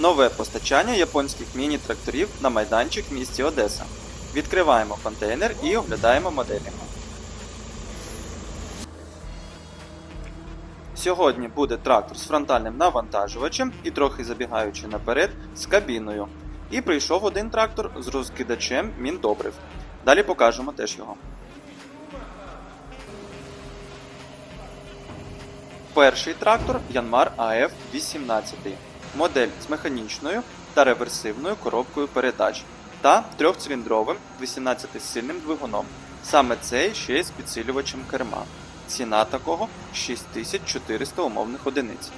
Нове постачання японських міні-тракторів на майданчик в місті Одеса. Відкриваємо контейнер і оглядаємо моделі. Сьогодні буде трактор з фронтальним навантажувачем і трохи забігаючи наперед з кабіною. І прийшов один трактор з розкидачем міндобрив. Далі покажемо теж його. Перший трактор Янмар АФ 18. Модель з механічною та реверсивною коробкою передач та трьохциліндровим 18-сильним двигуном. Саме цей ще й з підсилювачем керма. Ціна такого 6400 умовних одиниць.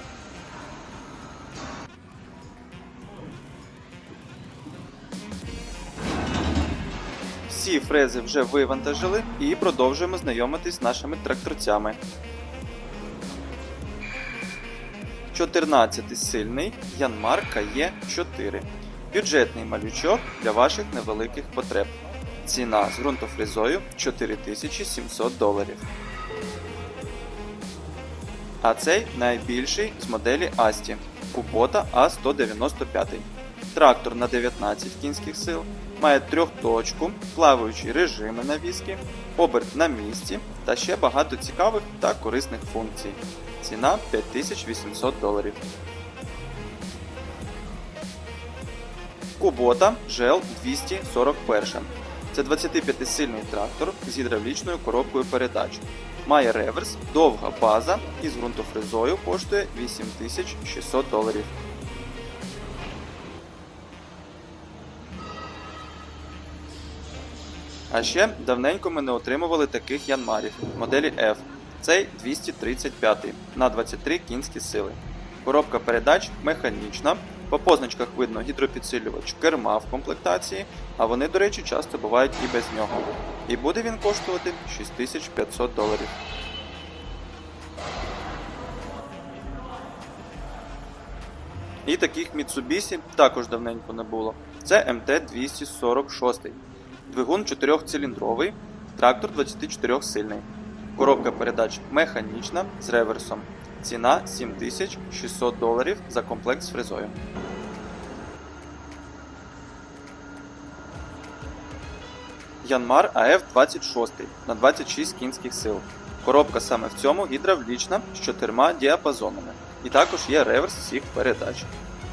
Всі фрези вже вивантажили і продовжуємо знайомитись з нашими тракторцями. 14 сильний Янмар КЕ 4. Бюджетний малючок для ваших невеликих потреб. Ціна з ґрунтофрезою 4700 доларів. А цей найбільший з моделі Асті Кубота А195. Трактор на 19 кінських сил, має трьохточку, плаваючі режими навіски, оберт на місці та ще багато цікавих та корисних функцій. Ціна 5800 доларів. Кубота GL 241. Це 25-сильний трактор з гідравлічною коробкою передач. Має реверс, довга база і з ґрунтофрезою коштує 8600 доларів. А ще давненько ми не отримували таких янмарів моделі F. Цей 235 на 23 кінські сили. Коробка передач механічна. По позначках видно гідропідсилювач керма в комплектації, а вони, до речі, часто бувають і без нього. І буде він коштувати 6500 доларів. І таких Mitsubishi також давненько не було. Це МТ-246. Двигун 4-циліндровий, трактор 24 сильний. Коробка передач механічна з реверсом. Ціна 7600 доларів за комплект з фрезою. Янмар АФ-26 на 26 кінських сил. Коробка саме в цьому гідравлічна з чотирма діапазонами. І також є реверс всіх передач.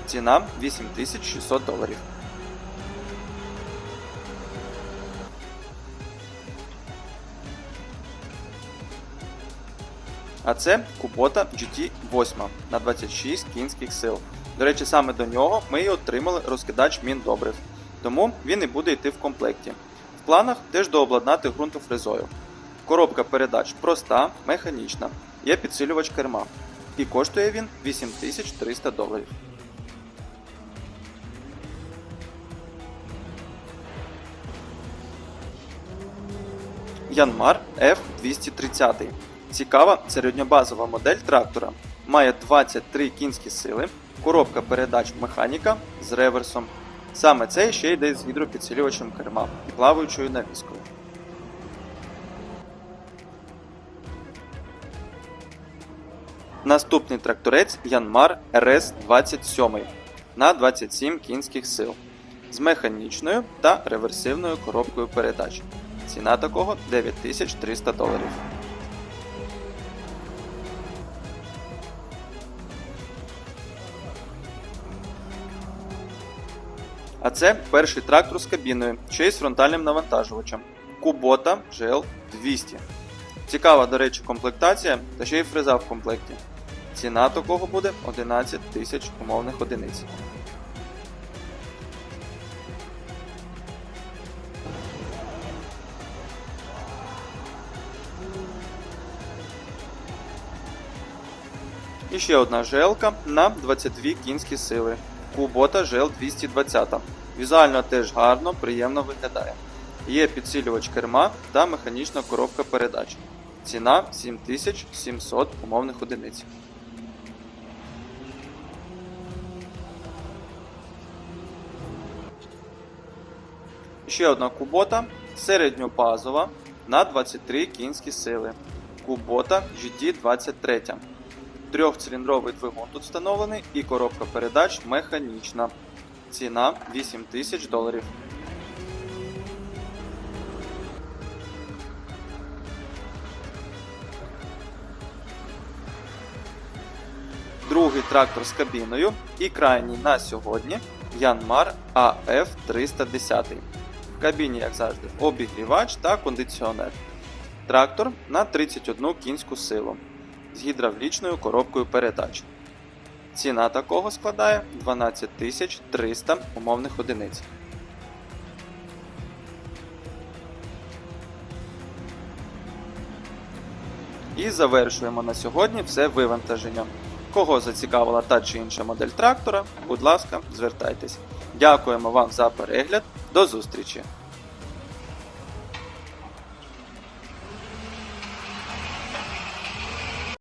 Ціна 8600 доларів. А це Кубота GT8 на 26 кінських сил. До речі, саме до нього ми і отримали розкидач міндобрив, тому він і буде йти в комплекті. В планах теж дообладнати ґрунтофрезою. Коробка передач проста, механічна, є підсилювач керма. І коштує він 8300 доларів. Янмар F230. Цікава середньобазова модель трактора. Має 23 кінські сили, коробка передач механіка з реверсом. Саме цей ще йде з гідропідсилювачем керма і плаваючою навіскою. Наступний тракторець Янмар РС-27 на 27 кінських сил з механічною та реверсивною коробкою передач. Ціна такого 9300 доларів. А це перший трактор з кабіною, ще й з фронтальним навантажувачем. Кубота GL 200. Цікава, до речі, комплектація та ще й фреза в комплекті. Ціна такого буде 11 тисяч умовних одиниць. І ще одна ЖЛ на 22 кінські сили. Кубота GL 220. Візуально теж гарно, приємно виглядає. Є підсилювач керма та механічна коробка передач. Ціна 7700 умовних одиниць. Ще одна кубота середньобазова на 23 кінські сили. Кубота GT23. Трьохциліндровий двигун тут встановлений і коробка передач механічна. Ціна 8 тисяч доларів. Другий трактор з кабіною і крайній на сьогодні Янмар АФ 310. В кабіні, як завжди, обігрівач та кондиціонер. Трактор на 31 кінську силу з гідравлічною коробкою передач. Ціна такого складає 12 300 умовних одиниць. І завершуємо на сьогодні все вивантаження. Кого зацікавила та чи інша модель трактора, будь ласка, звертайтесь. Дякуємо вам за перегляд. До зустрічі!